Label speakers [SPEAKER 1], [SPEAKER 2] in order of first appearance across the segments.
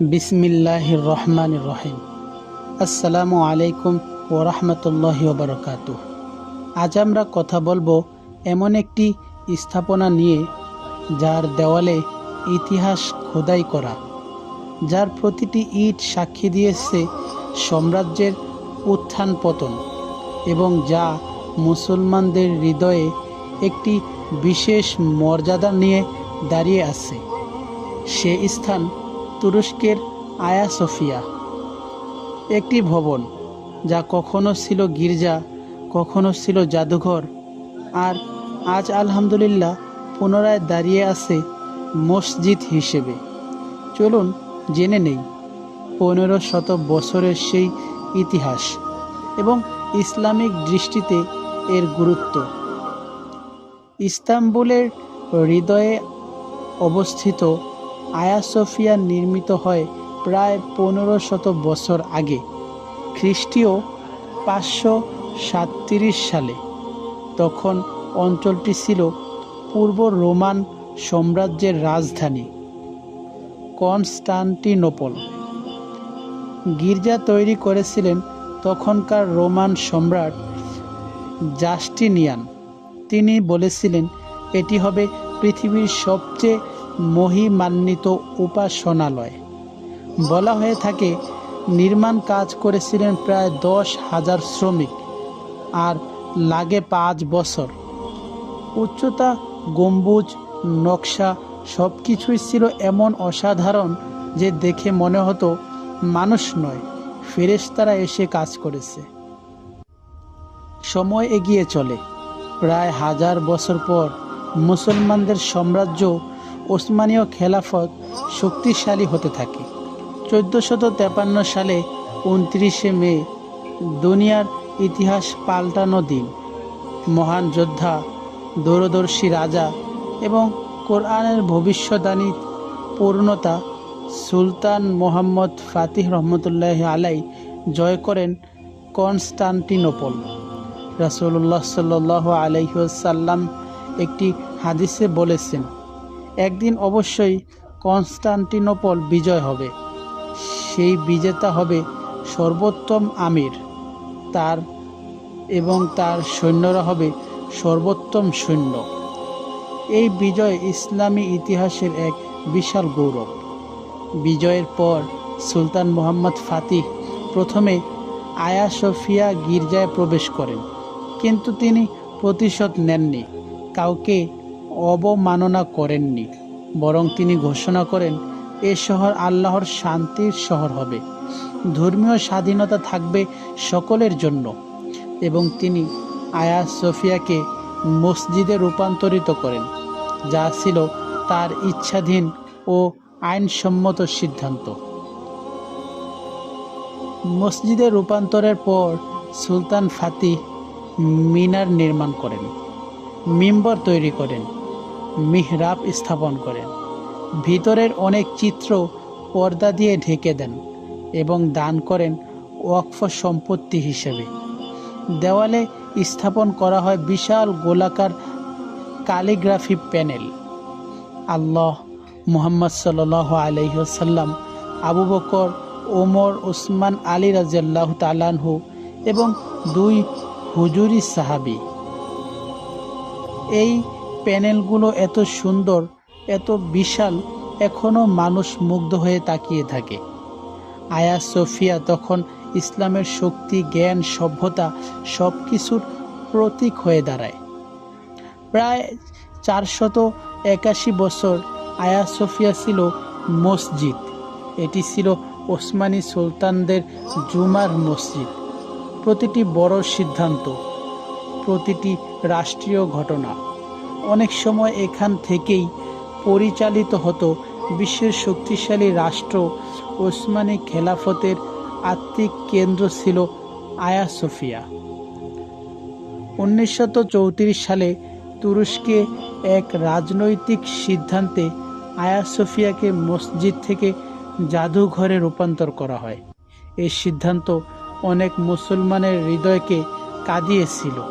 [SPEAKER 1] বিসমিল্লাহ রহমান রহিম আসসালামু আলাইকুম ও রহমতুল্লাহ বারকাত আজ আমরা কথা বলব এমন একটি স্থাপনা নিয়ে, যার দেওয়ালে ইতিহাস খোদাই করা, যার প্রতিটি ইট সাক্ষী দিয়েছে সাম্রাজ্যের উত্থান পতন এবং যা মুসলমানদের হৃদয়ে একটি বিশেষ মর্যাদা নিয়ে দাঁড়িয়ে আছে। সে স্থান তুরস্কের আয়া সোফিয়া। একটি ভবন যা কখনো ছিল গির্জা, কখনো ছিল জাদুঘর আর আজ আলহামদুলিল্লাহ পুনরায় দাঁড়িয়ে আছে মসজিদ হিসেবে। চলুন জেনে নেই, পনেরো শত বছরের সেই ইতিহাস এবং ইসলামিক দৃষ্টিতে এর গুরুত্ব। ইস্তাম্বুলের হৃদয়ে অবস্থিত আয়া সোফিয়া নির্মিত হয় প্রায় পনেরো শত বছর আগে। খ্রিস্টীয় পাঁচশো সাতত্রিশ সালে। তখন অঞ্চলটি ছিল পূর্ব রোমান সাম্রাজ্যের রাজধানী, কনস্টান্টিনোপল। গির্জা তৈরি করেছিলেন তখনকার রোমান সম্রাট জাস্টিনিয়ান। তিনি বলেছিলেন, এটি হবে পৃথিবীর সবচেয়ে মহিমান্বিত উপাসনালয়। বলা হয়ে থাকে, নির্মাণ কাজ করেছিলেন প্রায় দশ হাজার শ্রমিক আর লাগে পাঁচ বছর। উচ্চতা, গম্বুজ, নকশা সব কিছুই ছিল এমন অসাধারণ যে দেখে মনে হতো মানুষ নয়, ফেরেশতারা এসে কাজ করেছে। সময় এগিয়ে চলে। প্রায় হাজার বছর পর মুসলমানদের সাম্রাজ্য ওসমানীয় খেলাফত শক্তিশালী হতে থাকে। চোদ্দোশত তেপান্ন সালে উনত্রিশে মে, দুনিয়ার ইতিহাস পাল্টানো দিন। মহান যোদ্ধা, দূরদর্শী রাজা এবং কোরআনের ভবিষ্যদ্বাণী পূর্ণতা সুলতান মোহাম্মদ ফাতিহ রহমতুল্লাহ আলাই জয় করেন কনস্টান্টিনোপল। রাসুল্লাহ সাল্লাহ আলহ্লাম একটি হাদিসে বলেছেন একদিন অবশ্যই কনস্টান্টিনোপল বিজয় হবে। সেই বিজেতা হবে সর্বোত্তম আমির। তার এবং তার সৈন্যরা হবে সর্বোত্তম সৈন্য। এই বিজয় ইসলামী ইতিহাসের এক বিশাল গৌরব। বিজয়ের পর সুলতান মোহাম্মদ ফাতিহ প্রথমে আয়া সফিয়া গির্জায় প্রবেশ করেন। কিন্তু তিনি প্রতিশোধ নেননি। কাউকে অবমাননা করেননি, বরং তিনি ঘোষণা করেন, এ শহর আল্লাহর শান্তির শহর হবে। ধর্মীয় স্বাধীনতা থাকবে সকলের জন্য। এবং তিনি আয়া সোফিয়াকে মসজিদে রূপান্তরিত করেন, যা ছিল তার ইচ্ছাধীন ও আইনসম্মত সিদ্ধান্ত। মসজিদে রূপান্তরের পর সুলতান ফাতিহ মিনার নির্মাণ করেন, মিম্বর তৈরি করেন। মিহরাব স্থাপন করেন। ভিতরের অনেক চিত্র পর্দা দিয়ে ঢেকে দেন এবং দান করেন ওয়াকফ সম্পত্তি হিসেবে। দেওয়ালে স্থাপন করা হয় বিশাল গোলাকার কালিগ্রাফি প্যানেল। আল্লাহ মুহাম্মদ সাল আলহ্লাম আবু বকর, ওমর, ওসমান, আলী রাজিয়াল্লাহ তালানহু এবং দুই হুজুরি সাহাবি। এই প্যানেলগুলো এত সুন্দর, এত বিশাল এখনও মানুষ মুগ্ধ হয়ে তাকিয়ে থাকে। আয়া সোফিয়া তখন ইসলামের শক্তি, জ্ঞান, সভ্যতা সব কিছুর প্রতীক হয়ে দাঁড়ায়। প্রায় চারশত একাশি বছর আয়া সোফিয়া ছিল মসজিদ। এটি ছিল ওসমানী সুলতানদের জুমার মসজিদ। প্রতিটি বড় সিদ্ধান্ত, প্রতিটি রাষ্ট্রীয় ঘটনা। অনেক সময় এখান থেকেই পরিচালিত হতো বিশ্বের শক্তিশালী রাষ্ট্র। ওসমানী খেলাফতের আত্মিক কেন্দ্র ছিল আয়া সোফিয়া। উনিশশত সালে তুরস্কে এক রাজনৈতিক সিদ্ধান্তে আয়া সোফিয়াকে মসজিদ থেকে জাদুঘরে রূপান্তর করা হয়। এই সিদ্ধান্ত অনেক মুসলমানের হৃদয়কে কাঁদিয়েছিল।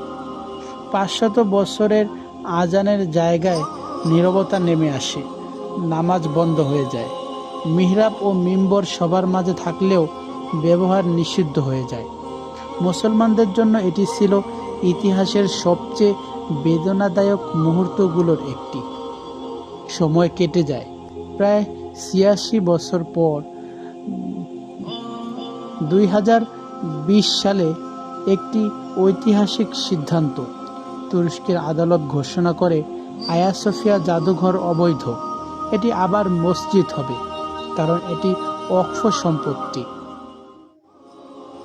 [SPEAKER 1] পাঁচশত বছরের আজানের জায়গায় নীরবতা নেমে আসে, নামাজ বন্ধ হয়ে যায়। মিহরাব ও মিম্বর সবার মাঝে থাকলেও ব্যবহার নিষিদ্ধ হয়ে যায়। মুসলমানদের জন্য এটি ছিল ইতিহাসের সবচেয়ে বেদনাদায়ক মুহূর্তগুলোর একটি। সময় কেটে যায়। প্রায় ছিয়াশি বছর পর দুই হাজার বিশ সালে একটি ঐতিহাসিক সিদ্ধান্ত তুরস্কের আদালত ঘোষণা করে আয়া সোফিয়া জাদুঘর অবৈধ। এটি আবার মসজিদ হবে, কারণ এটি অক্ষ সম্পত্তি।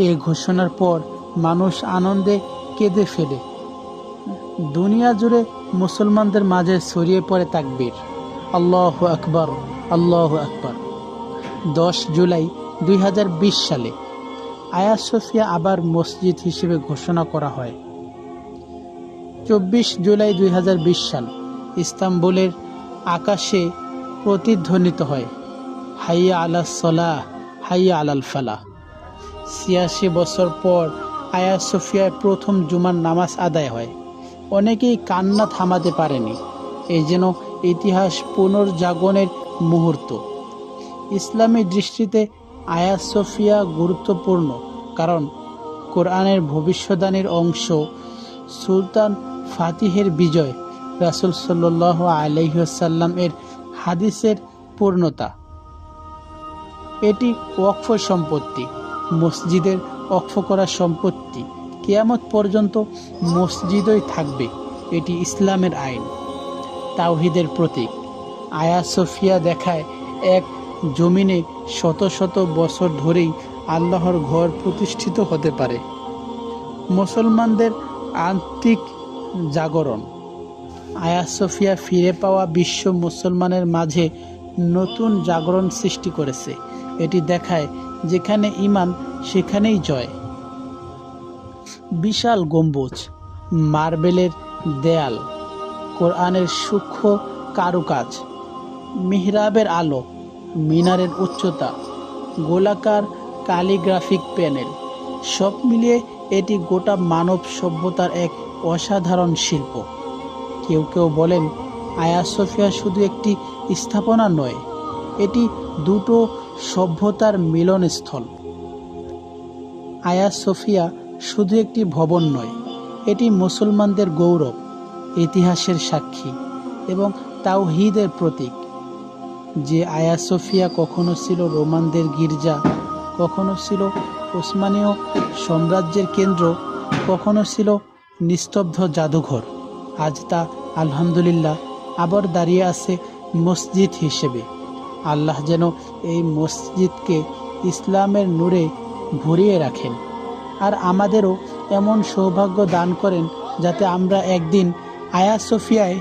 [SPEAKER 1] এ ঘোষণার পর মানুষ আনন্দে কেঁদে ফেলে। দুনিয়া জুড়ে মুসলমানদের মাঝে ছড়িয়ে পড়ে তাকবীর, আল্লাহ আকবর আল্লাহ আকবর। দশ জুলাই দুই হাজার বিশ সালে আয়া সোফিয়া আবার মসজিদ হিসেবে ঘোষণা করা হয়। চব্বিশ জুলাই দুই হাজার বিশ সাল ইস্তাম্বুলের আকাশে প্রতিধ্বনিত হয়। হাইয়া আলা সলাহ, হাইয়া আলাল ফালাহ। ছিয়াশি বছর পর আয়া সোফিয়ায় প্রথম জুমার নামাজ আদায় হয়। অনেকেই কান্না থামাতে পারেনি। এই যেন ইতিহাস পুনর্জাগরণের মুহূর্ত। ইসলামী দৃষ্টিতে আয়া সোফিয়া গুরুত্বপূর্ণ, কারণ কোরআনের ভবিষ্যদানের অংশ সুলতান ফাতিহের বিজয় রাসুল সাল্লাহ আলহ্লাম এর হাদিসের পূর্ণতা। এটি ওয়াকফ সম্পত্তি, মসজিদের অক্ষ করা সম্পত্তি। কেয়ামত পর্যন্ত মসজিদই থাকবে, এটি ইসলামের আইন। তাওহিদের প্রতীক, আয়া সোফিয়া দেখায় এক জমিনে শত শত বছর ধরেই আল্লাহর ঘর প্রতিষ্ঠিত হতে পারে। মুসলমানদের আন্তিক জাগরণ। আয়া সোফিয়া ফিরে পাওয়া বিশ্ব মুসলমানের মাঝে নতুন জাগরণ সৃষ্টি করেছে। এটি দেখায় যেখানে ইমান সেখানেই জয়। বিশাল গম্বুজ, মার্বেলের দেয়াল, কোরআনের সূক্ষ্ম কারুকাজ, মিহরাবের আলো, মিনারের উচ্চতা, গোলাকার কালিগ্রাফিক প্যানেল, সব মিলিয়ে এটি গোটা মানব সভ্যতার এক অসাধারণ শিল্প। কেউ কেউ বলেন, আয়া সোফিয়া শুধু একটি স্থাপনা নয়, এটি দুটো সভ্যতার মিলনস্থল। আয়া সোফিয়া শুধু একটি ভবন নয়, এটি মুসলমানদের গৌরব, ইতিহাসের সাক্ষী এবং তাওহিদের প্রতীক। যে আয়া সোফিয়া কখনো ছিল রোমানদের গির্জা, কখনো ছিল ওসমানীয় সাম্রাজ্যের কেন্দ্র কখনো ছিল নিস্তব্ধ জাদুঘর। আজ তা আলহামদুলিল্লাহ আবার দাঁড়িয়ে আছে মসজিদ হিসেবে। আল্লাহ যেন এই মসজিদকে ইসলামের নূরে ভরিয়ে রাখেন আর আমাদেরও এমন সৌভাগ্য দান করেন যাতে আমরা একদিন আয়া সোফিয়ায়